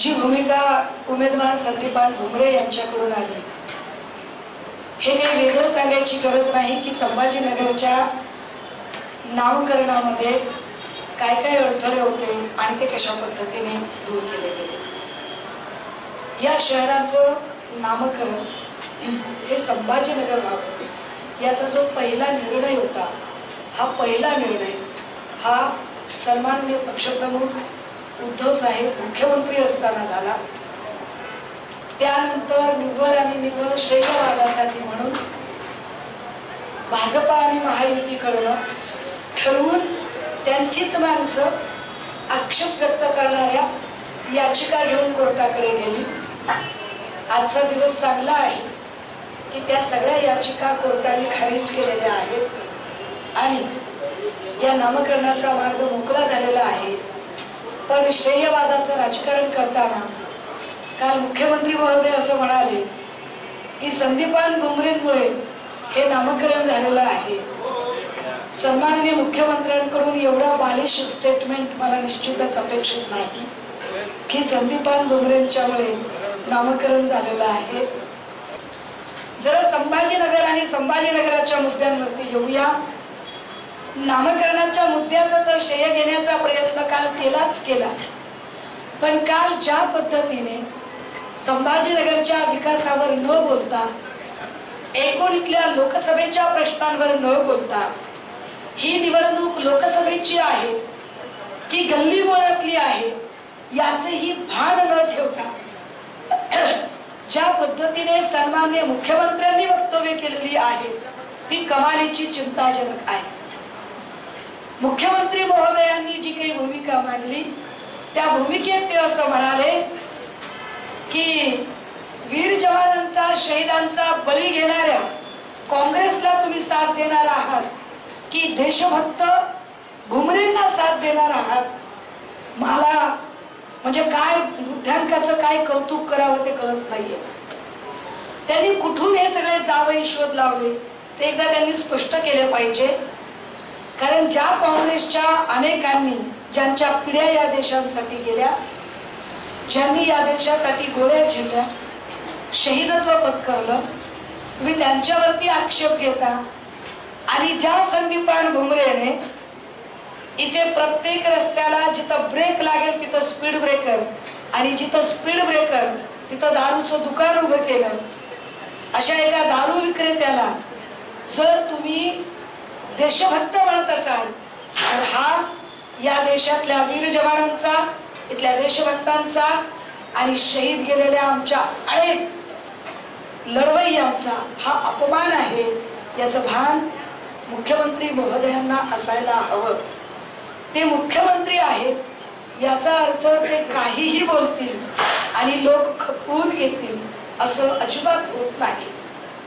जी भूमिका उमेदवार संदीपान भुमरे यांच्याकडून आली. हे काही वेगळं सांगायची गरज नाही की संभाजीनगरच्या नामकरणामध्ये काय काय अडथळे होते आणि ते कशा पद्धतीने दूर केले गेले. या शहराचं नामकरण हे संभाजीनगर व्हावं याचा जो पहिला निर्णय होता हा पहिला निर्णय हा सन्मान्य पक्षप्रमुख उद्धव साहेब मुख्यमंत्री असताना झाला. त्यानंतर निव्वळ आणि निव्वळ श्रेयवादासाठी म्हणून भाजपा आणि महायुतीकडनं ठरवून त्यांचीच माणसं आक्षेप व्यक्त करणाऱ्या याचिका घेऊन कोर्टाकडे गेली. आजचा दिवस चांगला आहे की त्या सगळ्या याचिका कोर्टाने खारिज केलेल्या आहेत. आणि या नामकरणाचा मार्ग मोकळा पण श्रेयवादाचं राजकारण करताना काल मुख्यमंत्री महोदय असं म्हणाले की संदीपान भुमरेंमुळे हे नामकरण झालेलं आहे. सन्माननीय मुख्यमंत्र्यांकडून एवढा बालिश स्टेटमेंट मला निश्चितच अपेक्षित नाही की संदीपान भुमरेंच्यामुळे नामकरण झालेलं आहे. जरा संभाजीनगर आणि संभाजीनगराच्या मुद्द्यांवरती येऊया. नामकरणाच्या मुद्द्याचा तर श्रेय घेण्याचा प्रयत्न काल केलाच केला. पण काल ज्या पद्धतीने संभाजीनगरच्या विकासावर न बोलता एकोणीतल्या लोकसभेच्या प्रश्नांवर न बोलता ही निवडणूक लोकसभेची आहे की गल्ली बोळातली आहे याचेही भान न ठेवता ज्या पद्धतीने सन्मान्य मुख्यमंत्र्यांनी वक्तव्य केलेली आहे ती कमालीची चिंताजनक आहे. मुख्यमंत्री महोदयांनी जी काही भूमिका मांडली त्या भूमिकेत ते असं म्हणाले की वीर जवानांचा शहीदांचा बळी घेणाऱ्या काँग्रेसला तुम्ही साथ देणार आहात की देशभक्त घुमरेंना साथ देणार आहात? मला म्हणजे काय बुद्ध्यांकाचं काय कौतुक करावं ते कळत नाहीये. त्यांनी कुठून हे सगळे जावई शोध लावले ते एकदा त्यांनी स्पष्ट केले पाहिजे. कारण ज्या काँग्रेसच्या अनेकांनी ज्यांच्या पिढ्या या देशांसाठी गेल्या ज्यांनी या देशासाठी गोळ्या झेलल्या शहीदत्व पत्करलं तुम्ही त्यांच्यावरती आक्षेप घेता. आणि ज्या संदीपान भुमरेने इथे प्रत्येक रस्त्याला जिथं ब्रेक लागेल तिथं स्पीड ब्रेकर आणि जिथं स्पीड ब्रेकर तिथं दारूचं दुकान उभं केलं. अशा एका दारू विक्रेत्याला जर तुम्ही देशभक्त म्हणत असाल तर हा या देशातल्या वीर जवानांचा इथल्या देशभक्तांचा आणि शहीद गेलेल्या आमच्या अनेक लढवय्यांचा हा अपमान आहे याचं भान मुख्यमंत्री महोदयांना असायला हवं. ते मुख्यमंत्री आहेत याचा अर्थ ते काहीही बोलतील आणि लोक खपवून घेतील असं अजिबात होत नाही.